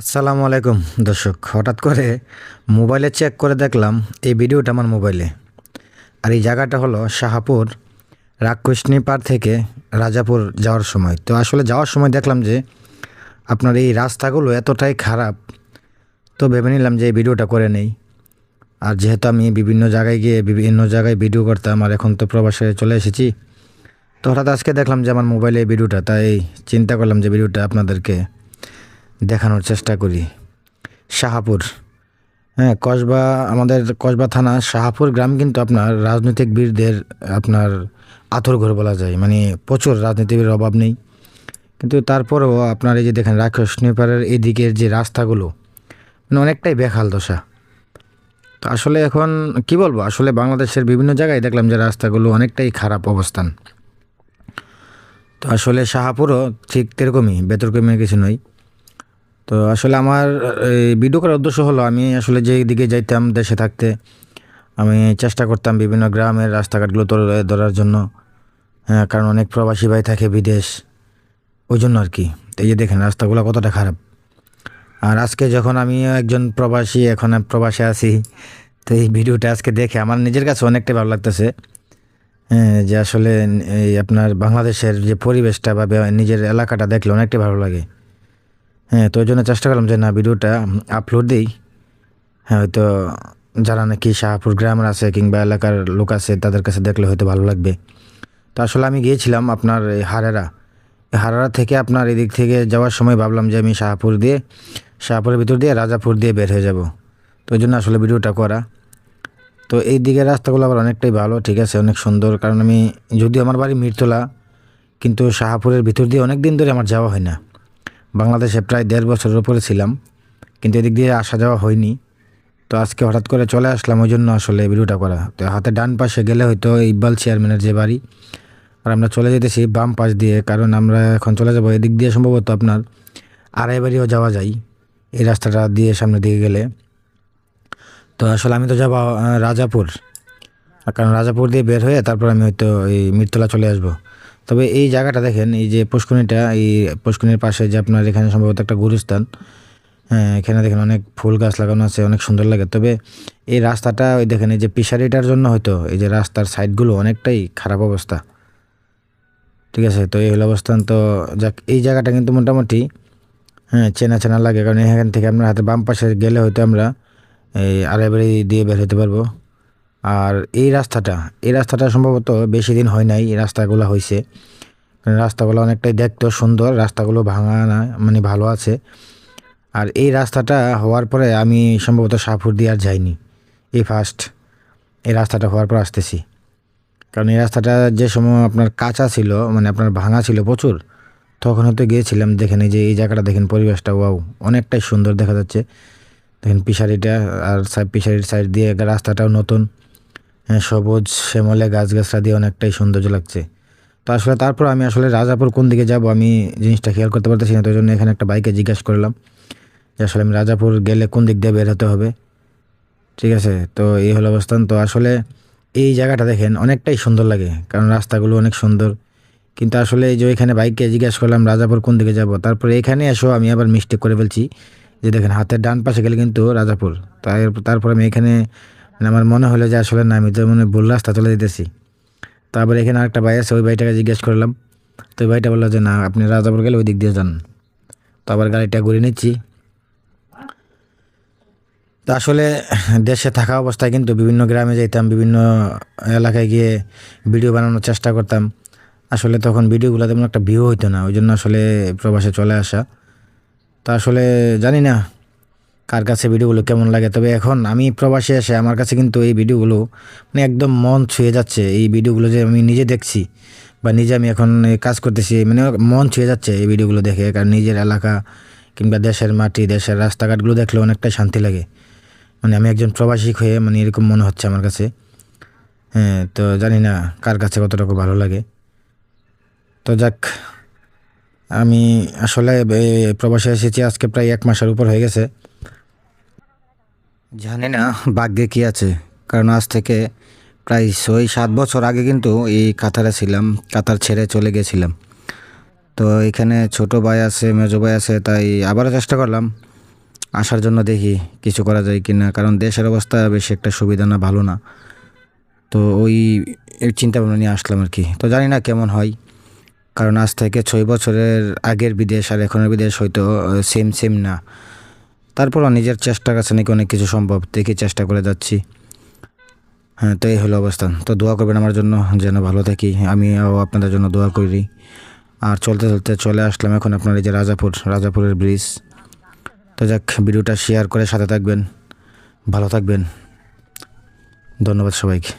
আসসালামু আলাইকুম দর্শক, হঠাৎ করে মোবাইলে চেক করে দেখলাম এই ভিডিওটা আমার মোবাইলে। আর এই জায়গাটা হলো শাহাপুর পার থেকে রাজাপুর যাওয়ার সময়। তো আসলে যাওয়ার সময় দেখলাম যে আপনার এই রাস্তাগুলো এতটাই খারাপ, তো ভেবে নিলাম যে এই ভিডিওটা করে নেই। আর যেহেতু আমি বিভিন্ন জায়গায় গিয়ে বিভিন্ন জায়গায় ভিডিও করতাম আর এখন তো প্রবাসে চলে এসেছি, তো হঠাৎ আজকে দেখলাম যে আমার মোবাইলে ভিডিওটা, তাই চিন্তা করলাম যে ভিডিওটা আপনাদেরকে দেখানোর চেষ্টা করি। শাহাপুর। হ্যাঁ কসবা, আমাদের কসবা থানা, শাহাপুর গ্রাম কিন্তু আপনার রাজনৈতিক বীরদের আপনার আথর ঘর বলা যায়। মানে প্রচুর রাজনীতিবিদের অভাব নেই। কিন্তু তারপরেও আপনার এই যে দেখেন রাক্ষস নেপারের এদিকের যে রাস্তাগুলো মানে অনেকটাই বেখাল দশা। তো আসলে এখন কি বলব, আসলে বাংলাদেশের বিভিন্ন জায়গায় দেখলাম যে রাস্তাগুলো অনেকটাই খারাপ অবস্থান। তো আসলে শাহাপুরও ঠিক এরকমই বেতরকমের কিছু নয়। তো আসলে আমার, এই ভিডিও করার উদ্দেশ্য হলো, আমি আসলে যে দিকে যাইতাম, দেশে থাকতে, আমি চেষ্টা করতাম বিভিন্ন গ্রামের রাস্তাঘাটগুলো ধরার জন্য। হ্যাঁ কারণ অনেক প্রবাসী ভাই থাকে বিদেশ, ওই জন্য আর কি। এই যে দেখেন, রাস্তাগুলো কতটা খারাপ। আর আজকে যখন আমি একজন প্রবাসী, এখন প্রবাসে আছি, তো এই ভিডিওটা আজকে দেখে আমার নিজের কাছে অনেকটাই ভালো লাগতেছে। হ্যাঁ যে আসলে এই আপনার বাংলাদেশের যে পরিবেশটা বা নিজের এলাকাটা দেখলে অনেকটাই ভালো লাগে। হ্যাঁ তো ওই জন্য চেষ্টা করলাম যে না ভিডিওটা আপলোড দিই। হ্যাঁ হয়তো যারা নাকি শাহপুর গ্রামের আছে কিংবা এলাকার লোক আছে, তাদের কাছে দেখলে হয়তো ভালো লাগবে। তো আসলে আমি গিয়েছিলাম আপনার এই হারেরা। হারেরা থেকে আপনার এদিক থেকে যাওয়ার সময় ভাবলাম যে আমি শাহপুর দিয়ে, শাহপুরের ভিতর দিয়ে রাজাপুর দিয়ে বের হয়ে যাব। তো ওই জন্য আসলে ভিডিওটা করা। তো এই দিকের রাস্তাগুলো আবার অনেকটাই ভালো, ঠিক আছে, অনেক সুন্দর। কারণ আমি, যদিও আমার বাড়ি মিরতলা কিন্তু শাহপুরের ভিতর দিয়ে অনেক দিন ধরে আমার যাওয়া হয় না। বাংলাদেশে প্রায় দেড় বছরের উপরে ছিলাম, কিন্তু এদিক দিয়ে আসা যাওয়া হয়নি। তো আজকে হঠাৎ করে চলে আসলাম ওই জন্য আসলে ভিডিওটা করা। তো হাতে ডান পাশে গেলে হয়তো ইকবাল চেয়ারম্যানের যে বাড়ি, আর আমরা চলে যেতেছি বাম পাশ দিয়ে, কারণ আমরা এখন চলে যাব এদিক দিয়ে সম্ভবত আপনার আড়াই বাড়িও যাওয়া যায়, এই রাস্তাটা দিয়ে সামনের দিকে গেলে। তো আসলে আমি তো যাব রাজাপুর। কারণ রাজাপুর দিয়ে বের হয়ে তারপর আমি হয়তো এই মিরতলা চলে আসব। তবে এই জায়গাটা দেখেন, এই যে পুষ্করিণীটা, এই পুষ্করিণীর পাশে যে আপনার এখানে সম্ভবত একটা গুরুস্থান হ্যাঁ এখানে দেখেন অনেক ফুল গাছ লাগানো আছে, অনেক সুন্দর লাগে। তবে এই রাস্তাটা, ওই দেখেন, এই যে পিসারিটার জন্য হয়তো, এই যে রাস্তার সাইডগুলো অনেকটাই খারাপ অবস্থা। ঠিক আছে, তো এই হলো অবস্থান। তো যাক, এই জায়গাটা কিন্তু মোটামুটি হ্যাঁ চেনা চেনা লাগে। কারণ এখান থেকে আপনার হাতে বাম পাশে গেলে হয়তো আমরা, এই আড়াইবাড়ি দিয়ে বের হতে পারব। আর এই রাস্তাটা এই রাস্তাটা সম্ভবত বেশি দিন হয় নাই, এই রাস্তাগুলো হয়েছে রাস্তাগুলো অনেকটাই দেখতেও সুন্দর, রাস্তাগুলো ভাঙা না মানে ভালো আছে। আর এই রাস্তাটা হওয়ার পরে আমি সম্ভবত শাহপুর দিয়ে আর যাইনি, এই ফার্স্ট এই রাস্তাটা হওয়ার পর আসতেছি। কারণ এই রাস্তাটা যে সময় আপনার কাঁচা ছিল মানে আপনার ভাঙা ছিল প্রচুর, তখন হয়তো গিয়েছিলাম, দেখেন এই যে এই জায়গাটা দেখেন পরিবেশটা, ওয়াও, অনেকটাই সুন্দর দেখা যাচ্ছে। দেখেন পিসারিটা আর পিসারির সাইড দিয়ে রাস্তাটাও নতুন। সবুজ শ্যামলে গাছগাছরা দিয়ে অনেকটাই সৌন্দর্য লাগছে। তো আসলে তারপর আমি আসলে রাজাপুর কোন দিকে যাব আমি জিনিসটা খেয়াল করতে পারতেছি না, তো জন্য এখানে একটা বাইকে জিজ্ঞাসা করলাম যে আসলে আমি রাজাপুর গেলে কোন দিক দিয়ে বের হতে হবে। ঠিক আছে, তো এই হলো অবস্থান। তো আসলে এই জায়গাটা দেখেন অনেকটাই সুন্দর লাগে, কারণ রাস্তাগুলো অনেক সুন্দর। কিন্তু আসলে যে এখানে বাইককে জিজ্ঞাসা করলাম রাজাপুর কোন দিকে যাব, তারপরে এখানে এসো আমি আবার মিস্টেক করে ফেলছি। যে দেখেন হাতের ডান পাশে গেলে কিন্তু রাজাপুর, তাই তারপর আমি এখানে মানে আমার মনে হলো যে আসলে না, আমি তো মনে ভুল রাস্তা চলে যেতেছি। তারপরে এখানে আরেকটা ভাই আছে, ওই ভাইটাকে জিজ্ঞেস করলাম। তো ওই ভাইটা বলল যে, না, আপনি রাজাপুর গেলে ওই দিক দিয়ে যান। তো আবার গাড়িটা ঘুরে নিচ্ছি। তো আসলে দেশে থাকা অবস্থায় কিন্তু বিভিন্ন গ্রামে যেতাম বিভিন্ন এলাকায় গিয়ে ভিডিও বানানোর চেষ্টা করতাম। আসলে তখন ভিডিওগুলো তেমন একটা ভিউ হইতো না ওই জন্য আসলে প্রবাসে চলে আসা। তা আসলে জানি না কার কাছে ভিডিওগুলো কেমন লাগে? তবে এখন আমি প্রবাসে এসে আমার কাছে কিন্তু এই ভিডিওগুলো মানে একদম মন ছুঁয়ে যাচ্ছে। এই ভিডিওগুলো যে আমি নিজে দেখছি বা নিজে আমি এখন কাজ করতেছি মানে মন ছুঁয়ে যাচ্ছে এই ভিডিওগুলো দেখে। কারণ নিজের এলাকা কিংবা দেশের মাটি, দেশের রাস্তাঘাটগুলো দেখলে অনেকটা শান্তি লাগে। মানে আমি একজন প্রবাসী হয়ে মানে এরকম মনে হচ্ছে আমার কাছে। হ্যাঁ তো জানি না কার কাছে কতটুকু ভালো লাগে। তো যাক, আমি আসলে প্রবাসে এসেছি, আজকে প্রায় এক মাসের উপর হয়ে গেছে। জানি না? ভাগ্যে কি আছে? কারণ আজ থেকে প্রায় ছয় সাত বছর আগে কিন্তু এই কাতারে ছিলাম কাতার ছেড়ে চলে গেছিলাম। তো এখানে ছোট ভাই আছে মেজো ভাই আছে তাই আবারও চেষ্টা করলাম। আসার জন্য দেখি কিছু করা যায় কি না কারণ দেশের অবস্থা বেশি একটা সুবিধা না ভালো না। তো ওই এই চিন্তা ভাবনা নিয়ে আসলাম আর কি। তো জানি না কেমন হয় কারণ আজ থেকে ছয় বছরের আগের বিদেশ আর এখনের বিদেশ হয়তো সেম সেম না। তারপরও নিজের চেষ্টার কাছে নাকি অনেক কিছু সম্ভব। দেখি চেষ্টা করে যাচ্ছি। হ্যাঁ তো এই হলো অবস্থান তো দোয়া করবেন আমার জন্য, যেন ভালো থাকি। আমিও আপনাদের জন্য দোয়া করি। আর চলতে চলতে চলে আসলাম এখন আপনার এই যে রাজাপুর, রাজাপুরের ব্রিজ তো যাক, ভিডিওটা শেয়ার করে সাথে থাকবেন। ভালো থাকবেন। ধন্যবাদ সবাইকে।